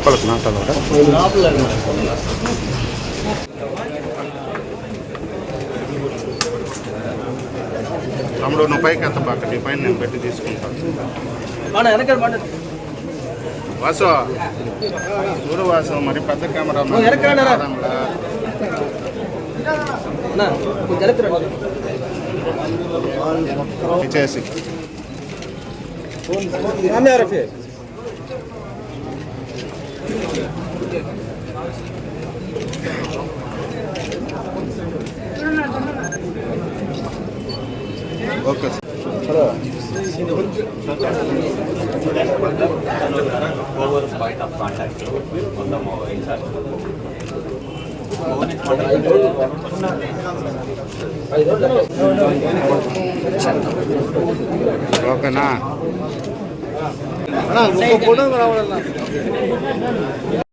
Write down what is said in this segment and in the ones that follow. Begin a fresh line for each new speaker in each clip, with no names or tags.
లోపలికి నాటాలి తమ్ముడు నువ్వు పైకి ఎంత నీ పైన నేను పెట్టి తీసుకుంటాను. వాసు చూడు వాసు మరి పెద్ద camera ఉంది. కాదంలా. ఇచ్చేసి ఓకే సార్ ఓకేనా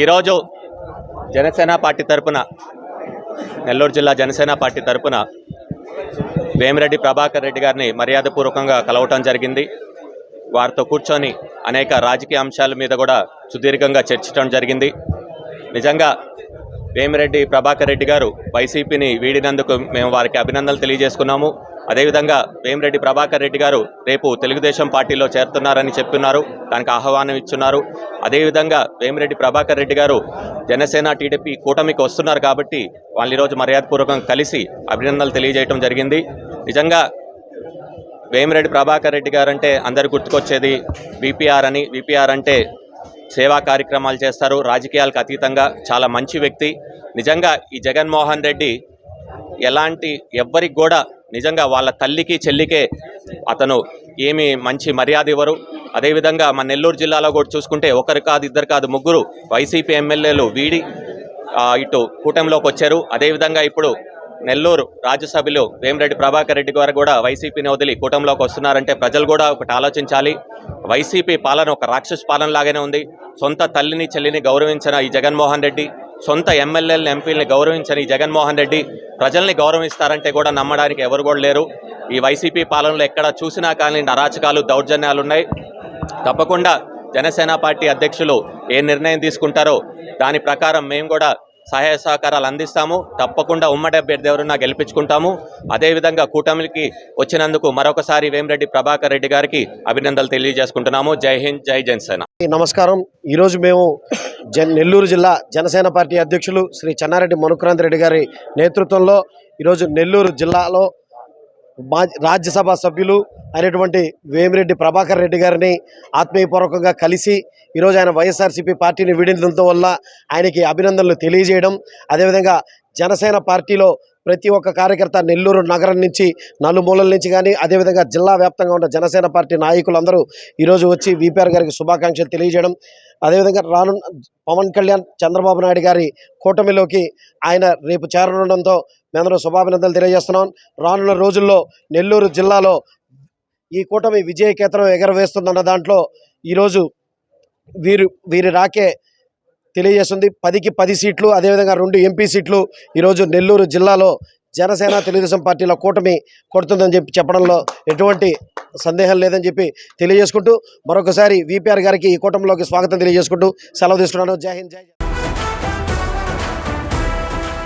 ఈరోజు జనసేన పార్టీ తరపున నెల్లూరు జిల్లా జనసేన పార్టీ తరపున వేమిరెడ్డి ప్రభాకర్ రెడ్డి గారిని మర్యాదపూర్వకంగా కలవటం జరిగింది. వారితో కూర్చొని అనేక రాజకీయ అంశాల మీద కూడా సుదీర్ఘంగా చర్చించడం జరిగింది. నిజంగా వేమిరెడ్డి ప్రభాకర్ రెడ్డి గారు వైసీపీని వీడినందుకు మేము వారికి అభినందనలు తెలియజేసుకున్నాము. అదేవిధంగా వేమిరెడ్డి ప్రభాకర్ రెడ్డి గారు రేపు తెలుగుదేశం పార్టీలో చేరుతున్నారని చెప్తున్నారు. దానికి ఆహ్వానం ఇచ్చున్నారు. అదేవిధంగా వేమిరెడ్డి ప్రభాకర్ రెడ్డి గారు జనసేన టీడీపీ కూటమికి వస్తున్నారు కాబట్టి వాళ్ళు ఈరోజు మర్యాదపూర్వకంగా కలిసి అభినందనలు తెలియజేయడం జరిగింది. నిజంగా వేమిరెడ్డి ప్రభాకర్ రెడ్డి గారు అంటే అందరు గుర్తుకొచ్చేది విపిఆర్ అని. విపిఆర్ అంటే సేవా కార్యక్రమాలు చేస్తారు. రాజకీయాలకు అతీతంగా చాలా మంచి వ్యక్తి. నిజంగా ఈ జగన్మోహన్ రెడ్డి ఎలాంటి ఎవ్వరికి కూడా నిజంగా వాళ్ళ తల్లికి చెల్లికే అతను ఏమి మంచి మర్యాద ఇవ్వరు. అదేవిధంగా మన నెల్లూరు జిల్లాలో కూడా చూసుకుంటే ఒకరు కాదు ఇద్దరు కాదు ముగ్గురు వైసీపీ ఎమ్మెల్యేలు వీడి ఇటు కూటమిలోకి వచ్చారు. అదేవిధంగా ఇప్పుడు నెల్లూరు రాజ్యసభలో వేమిరెడ్డి ప్రభాకర్ రెడ్డి గారు కూడా వైసీపీని వదిలి కూటమిలోకి వస్తున్నారంటే ప్రజలు కూడా ఒకటి ఆలోచించాలి. వైసీపీ పాలన ఒక రాక్షస పాలన లాగానే ఉంది. సొంత తల్లిని చెల్లిని గౌరవించిన ఈ జగన్మోహన్ రెడ్డి సొంత ఎమ్మెల్యేలను ఎంపీలని గౌరవించని జగన్మోహన్ రెడ్డి ప్రజల్ని గౌరవిస్తారంటే కూడా నమ్మడానికి ఎవరు కూడా లేరు. ఈ వైసీపీ పాలనలో ఎక్కడ చూసినా కానీ అరాచకాలు దౌర్జన్యాలు ఉన్నాయి. తప్పకుండా జనసేన పార్టీ అధ్యక్షులు ఏ నిర్ణయం తీసుకుంటారో దాని ప్రకారం మేము కూడా సహాయ సహకారాలు అందిస్తాము. తప్పకుండా ఉమ్మడి అభ్యర్థి ఎవరున్నా గెలిపించుకుంటాము. అదేవిధంగా కూటమికి వచ్చినందుకు మరొకసారి వేమిరెడ్డి ప్రభాకర్ రెడ్డి గారికి అభినందనలు తెలియజేసుకుంటున్నాము. జై హింద్ జై జనసేన.
నమస్కారం. ఈరోజు మేము జన్ నెల్లూరు జిల్లా జనసేన పార్టీ అధ్యక్షులు శ్రీ చెన్నారెడ్డి మనుక్రాంత్ రెడ్డి గారి నేతృత్వంలో ఈరోజు నెల్లూరు జిల్లాలో రాజ్యసభ సభ్యులు అయినటువంటి వేమిరెడ్డి ప్రభాకర్ రెడ్డి గారిని ఆత్మీయపూర్వకంగా కలిసి ఈరోజు ఆయన వైఎస్ఆర్సీపీ పార్టీని వీడినంత వల్ల ఆయనకి అభినందనలు తెలియజేయడం. అదేవిధంగా జనసేన పార్టీలో ప్రతి ఒక్క కార్యకర్త నెల్లూరు నగరం నుంచి నలుమూలల నుంచి కానీ అదేవిధంగా జిల్లా వ్యాప్తంగా ఉన్న జనసేన పార్టీ నాయకులందరూ ఈరోజు వచ్చి విపిఆర్ గారికి శుభాకాంక్షలు తెలియజేయడం. అదేవిధంగా రాను పవన్ కళ్యాణ్ చంద్రబాబు నాయుడు గారి కూటమిలోకి ఆయన రేపు చేరనుండడంతో మేమందరూ శుభాభినందనలు తెలియజేస్తున్నాం. రానున్న రోజుల్లో నెల్లూరు జిల్లాలో ఈ కూటమి విజయకేతనం ఎగరవేస్తుందన్న దాంట్లో ఈరోజు వీరు వీరి రాకే తెలియజేస్తుంది. పదికి పది సీట్లు అదేవిధంగా రెండు ఎంపీ సీట్లు ఈరోజు నెల్లూరు జిల్లాలో జనసేన తెలుగుదేశం పార్టీల కూటమి కొడుతుందని చెప్పి చెప్పడంలో ఎటువంటి సందేహం లేదని చెప్పి తెలియజేసుకుంటూ మరొకసారి విపిఆర్ గారికి ఈ కూటమిలోకి స్వాగతం తెలియజేసుకుంటూ సెలవు తీసుకున్నాను. జై హింద్ జై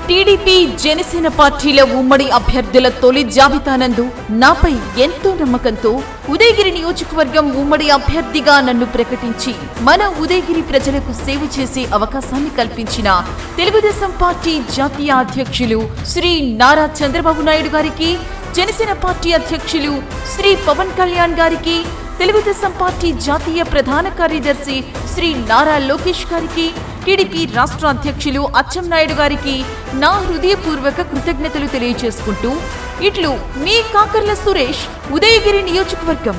టీడీపీ జనసేన పార్టీల ఉమ్మడి అభ్యర్థుల తొలి జాబితానందు నాపై ఎంతో నమ్మకంతో ఉదయగిరి నియోజకవర్గం ఉమ్మడి అభ్యర్థిగా నన్ను ప్రకటించి మన ఉదయగిరి ప్రజలకు సేవ చేసే అవకాశాన్ని కల్పించిన తెలుగుదేశం పార్టీ జాతీయ అధ్యక్షులు శ్రీ నారా చంద్రబాబు నాయుడు గారికి జనసేన పార్టీ అధ్యక్షులు శ్రీ పవన్ కళ్యాణ్ గారికి తెలుగుదేశం పార్టీ జాతీయ ప్రధాన కార్యదర్శి శ్రీ నారా లోకేష్ గారికి టీడీపీ రాష్ట్ర అధ్యక్షులు అచ్చెన్నాయుడు గారికి నా హృదయపూర్వక కృతజ్ఞతలు తెలియజేసుకుంటూ ఇట్లు మీ కాకర్ల సురేష్ ఉదయగిరి నియోజకవర్గం.